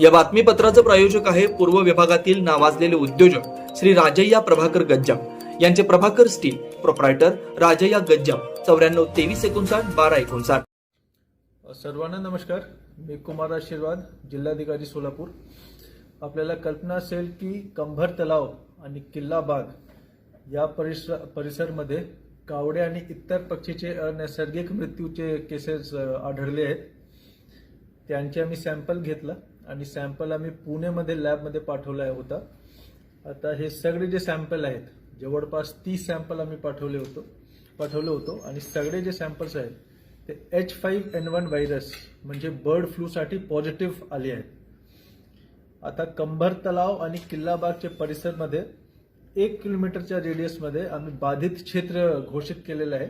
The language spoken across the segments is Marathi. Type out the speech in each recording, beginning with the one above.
या बातमीपत्राचं प्रायोजक आहे पूर्व विभागातील नावाजलेले उद्योजक श्री राजय्या प्रभाकर गज्जाम. यांचे प्रभाकर स्टील प्रोप्रायटर राजय्या गज्जाम. चौऱ्याण्णव तेवीस एकोणसाठ बारा एकोणसाठ. सर्वांना नमस्कार. मी कुमार आशीर्वाद जिल्हाधिकारी सोलापूर. आपल्याला कल्पना असेल की कंभर तलाव आणि किल्ला बाग या परिसर परिसरमध्ये कावडे आणि इतर पक्षीचे अनैसर्गिक मृत्यूचे केसेस आढळले आहेत. त्यांचे आम्ही सॅम्पल घेतला. आणि सॅम्पल आम्ही पुणेमध्ये लॅबमध्ये पाठवला होता. आता हे सगळे जे सॅम्पल आहेत जवळपास तीस सॅम्पल आम्ही पाठवले होतो पाठवलं होतो आणि सगळे जे सॅम्पल्स आहेत ते H five N one virus म्हणजे बर्ड फ्लूसाठी पॉझिटिव्ह आले आहेत. आता कंभर तलाव आणि किल्लाबागच्या परिसरमध्ये एक किलोमीटरच्या रेडियसमध्ये आम्ही बाधित क्षेत्र घोषित केलेलं आहे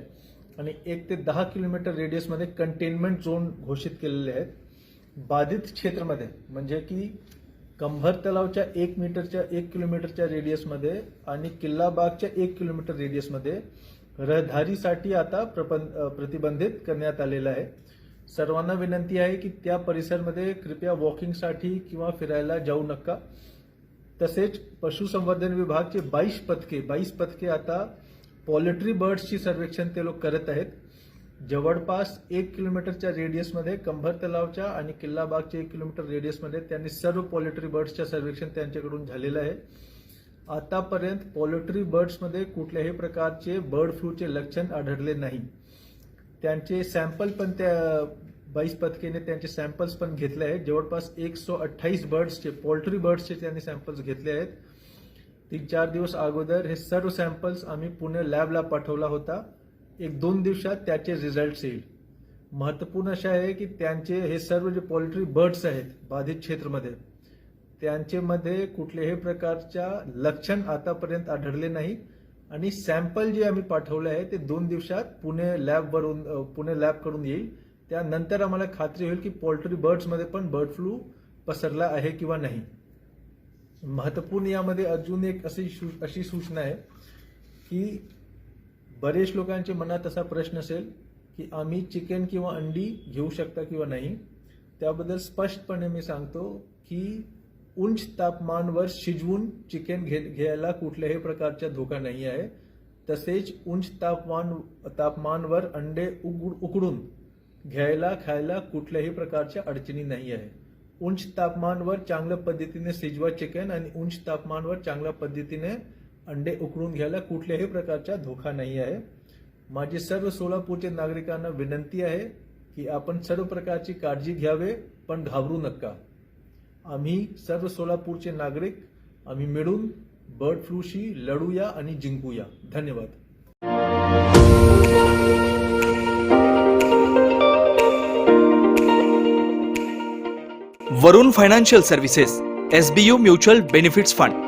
आणि एक ते दहा किलोमीटर रेडियसमध्ये कंटेनमेंट झोन घोषित केलेले आहेत. बाधित क्षेत्रामध्ये म्हणजे की कंभर तलावच्या एक मीटरच्या एक किलोमीटरच्या रेडियसमध्ये आणि किल्लाबागच्या एक किलोमीटर रेडियसमध्ये रहदारीसाठी आता प्रपं प्रतिबंधित करण्यात आलेलं आहे. सर्वांना विनंती आहे की त्या परिसरमध्ये कृपया वॉकिंगसाठी किंवा फिरायला जाऊ नका. तसेच पशुसंवर्धन विभागचे बाईस पथके बाईस पथके आता पॉल्ट्री बर्ड्सची सर्वेक्षण ते लोक करत आहेत. जवळपास एक किलोमीटरच्या रेडियसमध्ये कंभर तलावच्या आणि किल्लाबागच्या एक किलोमीटर रेडियसमध्ये त्यांनी सर्व पॉल्ट्री बर्ड्सच्या सर्वेक्षण त्यांच्याकडून झालेलं आहे. आतापर्यंत पोल्ट्री बर्ड्समध्ये कुठल्याही प्रकारचे बर्ड फ्लूचे लक्षण आढळले नाही. त्यांचे सॅम्पल पण त्या बाईस पथकेने त्यांचे सॅम्पल्स पण घेतले आहेत. जवळपास एकशे अठ्ठावीस बर्ड्सचे पोल्ट्री बर्ड्सचे त्यांनी सॅम्पल्स घेतले आहेत. तीन चार दिवस अगोदर हे सर्व सॅम्पल्स आम्ही पुणे लॅबला पाठवला होता. एक दोन दिवसात त्याचे रिझल्ट येईल. महत्त्वपूर्ण असे आहे की त्यांचे हे सर्व जे पोल्ट्री बर्ड्स आहेत बाधित क्षेत्रमध्ये त्यांच्यामध्ये कुठल्याही प्रकारच्या लक्षण आतापर्यंत आढळले नाही. आणि सॅम्पल जे आम्ही पाठवले आहे ते दोन दिवसात पुणे लॅबवरून पुणे लॅबकडून येईल. त्यानंतर आम्हाला खात्री होईल की पोल्ट्री बर्ड्समध्ये पण बर्ड फ्लू पसरला आहे किंवा नाही. महत्त्वपूर्ण यामध्ये अजून एक अशी सू- अशी सूचना आहे की बरेच लोकांच्या मनात असा प्रश्न असेल की आम्ही चिकन किंवा अंडी घेऊ शकता किंवा नाही? त्याबद्दल स्पष्टपणे मी सांगतो की उंच तापमानवर शिजवून चिकन घे घ्यायला कुठल्याही प्रकारचा धोका नाही आहे. तसेच उंच तापमान तापमानवर अंडे उघड उकडून घ्यायला खायला कुठल्याही प्रकारच्या अडचणी नाही आहे. उंच तापमानवर चांगल्या पद्धतीने शिजवा चिकन आणि उंच तापमानवर चांगल्या पद्धतीने अंडे उकळून घ्यायला कुठल्याही प्रकारचा धोका नाही आहे. माझी सर्व सोलापूरच्या नागरिकांना विनंती आहे की आपण सर्व प्रकारची काळजी घ्यावे पण घाबरू नका. आम्ही सर्व सोलापूरचे नागरिक आम्ही मिळून बर्ड फ्लूशी लढूया आणि जिंकूया. धन्यवाद. Varun financial services SBU mutual benefits fund.